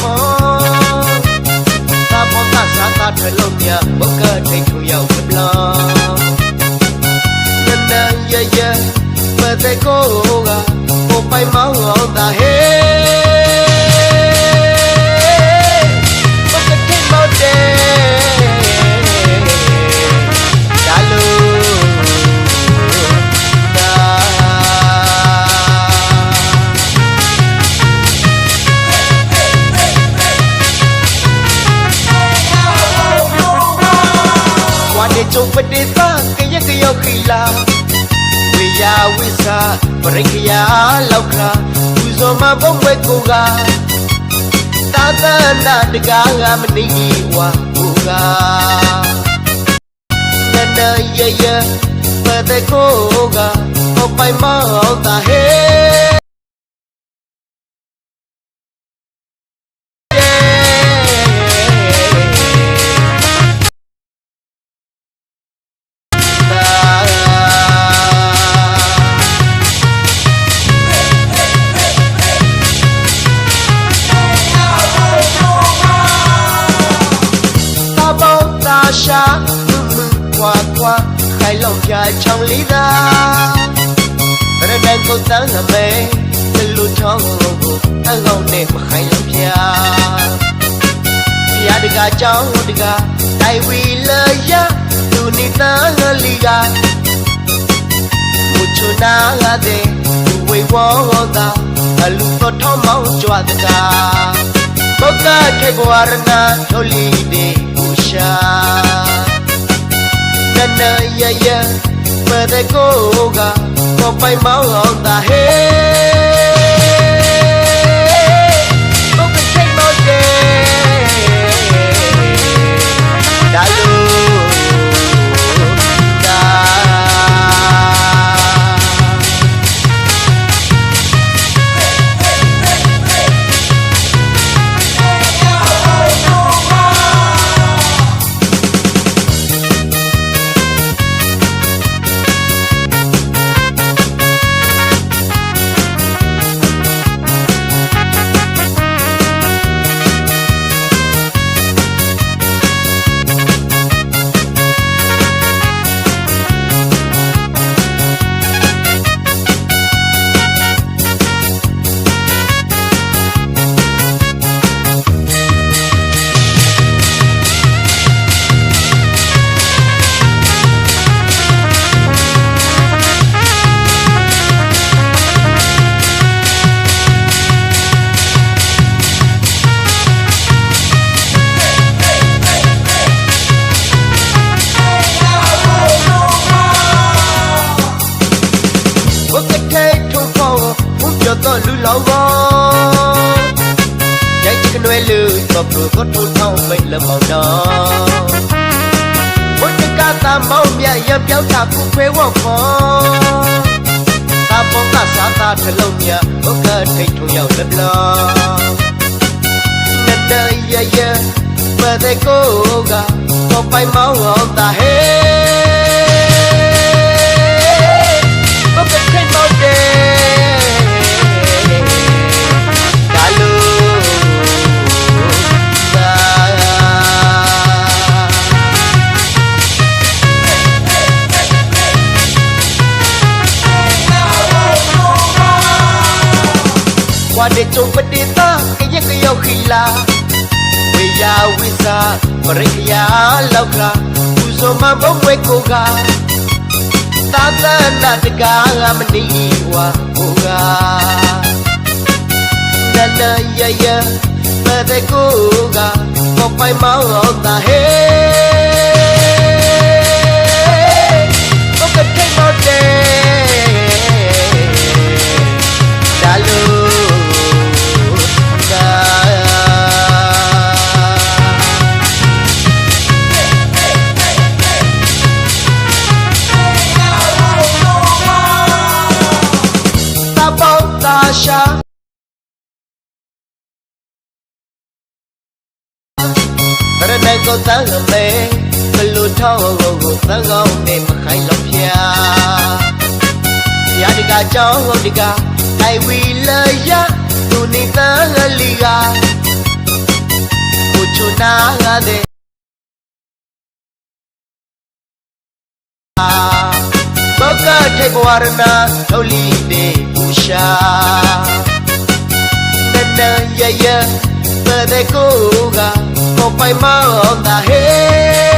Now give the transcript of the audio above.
ခေါ် ဝါနေချုံပတေသာကရကရောက်ခီလာဝေယာဝိစာပရိခယာလောက်ခရာသူဇောမဘုံဝဲကိုကသာသနာတကားကမနေဝါဘူကနနရရပတဲ့ကိုကဟောပိုင်မောင်းတာဟေ ရှာမှုမှုခွာခွာခိုင်လောက်ပြချောင်းလေးသာဗရဒန်ကိုတန်းငမဲတလူချောင်းကိုအငေါနဲ့မခိုင်လောက်ပြပြရတကချောင်းတကတိုက်ဝီလရသူနေတာငလီကဘုချုနာရတဲ့ဝေဝောတာအလူတော်ထောင်းမောင်းကြွတကာဘောကခေဘဝရနာထိုလီဒေဘူရှာ နနရရမတဲ့ကိုကပေါ်ပိုင်မောင်းအောင်တာဟေ တော့ပရိုကထုံထောင်းမိတ်လမောင်တော့ဘုတ်ကတာမောင်မြရပြောက်တာခုခွဲဝေါ့ခေါ်တာပေါ်ကစားတာထလုံးမြဘုတ်ကထိတ်ထုံရောက်လက်လောနတရရမတဲ့ကိုကပေါ်ပိုင်မောင်းအောင်တာဟေ ဝါနေချုံပတိတာကရကရောက်ခီလာဝေယာဝိစာပရိခယာလောက်ခရာသူစမဘုံဝဲကိုကသာသနာတကားမနေဝါကိုကနနရရမတဲ့ကိုကပေါ်ပိုင်မောင်းအောင်တာဟေ န်းကမဲဘလို့ထောင်းကိုကိုသံကောင်းနဲ့မခိုင်တော့ဖျားရတကကြောင်းဟုတ်တက I will love ya သူနေသံကလေးကကိုချိုနာရတဲ့ဘောကထေဘဝရနာလောလီနေပူရှာနန္ဒရရပဒေကိုက no pai mal da rede